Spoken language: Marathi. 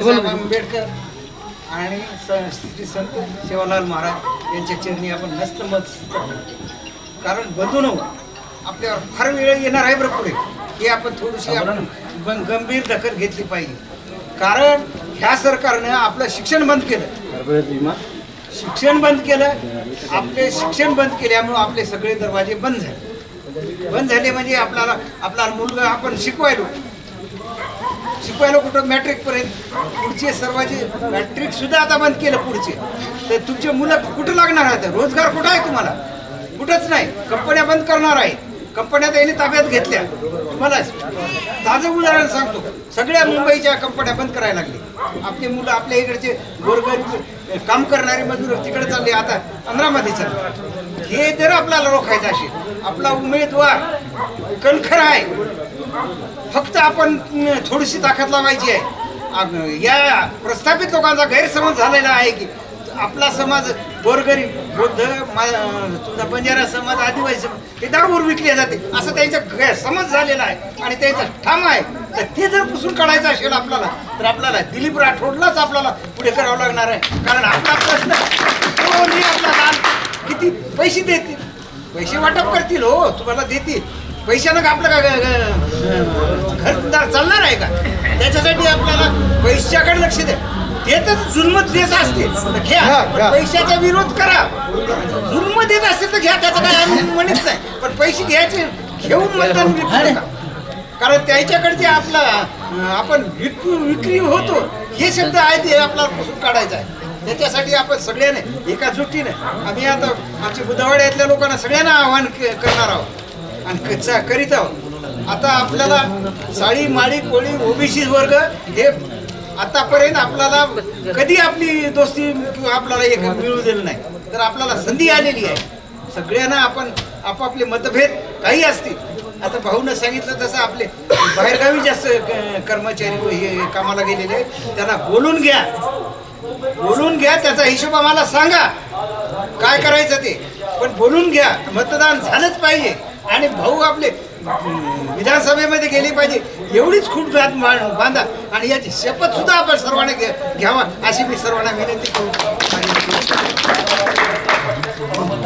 आंबेडकर आणि श्री संत सेवालाल महाराज यांच्या चरणी आपण नस्तमत कारण बंधू नको आपल्यावर फार वेळ येणार आहे बरं पुढे. ही आपण थोडीशी आपण गंभीर दखल घेतली पाहिजे. कारण ह्या सरकारनं आपलं शिक्षण बंद केलं. शिक्षण बंद केलं. आपले शिक्षण बंद केल्यामुळं आपले सगळे दरवाजे बंद झाले. बंद झाले म्हणजे आपल्याला आपला मुलगा आपण शिकवायलो. शिकवायला कुठं मॅट्रिकपर्यंत पुढचे सर्वांचे मॅट्रिकसुद्धा आता बंद केलं पुढचे. तर तुमचे मुलं कुठं लागणार आहेत? रोजगार कुठं आहे तुम्हाला? कुठंच नाही. कंपन्या बंद करणार आहे कंपन्या त्यांनी ताब्यात घेतल्या. तुम्हाला ताजं उदाहरण सांगतो. सगळ्या मुंबईच्या कंपन्या बंद करायला लागली. आपली मुलं आपल्या इकडचे गोरगरीब काम करणारे मजूर तिकडे चालले. आता अंध्रामध्ये चालले. हे जर आपल्याला रोखायचं असेल आपला उमेदवार कणखर आहे. फक्त आपण थोडीशी ताकद लावायची आहे. या प्रस्थापित लोकांचा गैरसमज झालेला आहे की आपला समाज गोरगरीब बौद्ध तुमचा बंजारा समाज आदिवासी समाज हे दारूवर विकले जाते. असं त्यांचा गैरसमज झालेला आहे आणि त्यांचा ठाम आहे. तर ते जर पुसून काढायचं असेल आपल्याला तर आपल्याला दिलीप राठोडलाच आपल्याला पुढे करावं लागणार आहे. कारण आपला प्रश्न म्हणजे आपला किती पैसे देतील? पैसे वाटप करतील हो तुम्हाला देतील. पैशानं का आपलं का घरदार चालणार आहे का? त्याच्यासाठी आपल्याला पैशाकडे लक्ष द्या. ते तर जुल्म देत असतील. तर घ्या. पैशाचा विरोध करा. जुल्म देत असेल तर घ्या. त्याचं काय आम्ही म्हणत नाही. पण पैसे घ्यायचे घेऊन मतदान. कारण त्याच्याकडचे आपला आपण विक्री विक्री होतो हे शब्द आहे ते आपल्याला पुसून काढायचं आहे. त्याच्यासाठी आपण सगळ्याने एका जुटीने आम्ही आता आमच्या बुधवाड्यातल्या लोकांना सगळ्यांना आव्हान के- करणार आहोत. आणि कच्चा करीत आहोत. आता आपल्याला साळी माळी कोळी ओबीसी वर्ग हे आतापर्यंत आपल्याला कधी आपली दोस्ती किंवा आपल्याला एक मिळू दिलं नाही. तर आपल्याला संधी आलेली आहे. सगळ्यांना आपण आपापले मतभेद काही असतील. आता भाऊनं सांगितलं तसं आपले बाहेरगावी जास्त क- कर्मचारी हे कामाला गेलेले आहेत. त्यांना बोलून घ्या. बोलून घ्या त्याचा हिशोब आम्हाला सांगा. काय करायचं ते? पण बोलून घ्या. मतदान झालंच पाहिजे. आणि भाऊ आपले विधानसभेमध्ये गेले पाहिजे. एवढीच खूप जात बांधा. आणि याची शपथ सुद्धा आपण सर्वांना घे घ्यावा अशी मी सर्वांना विनंती करू.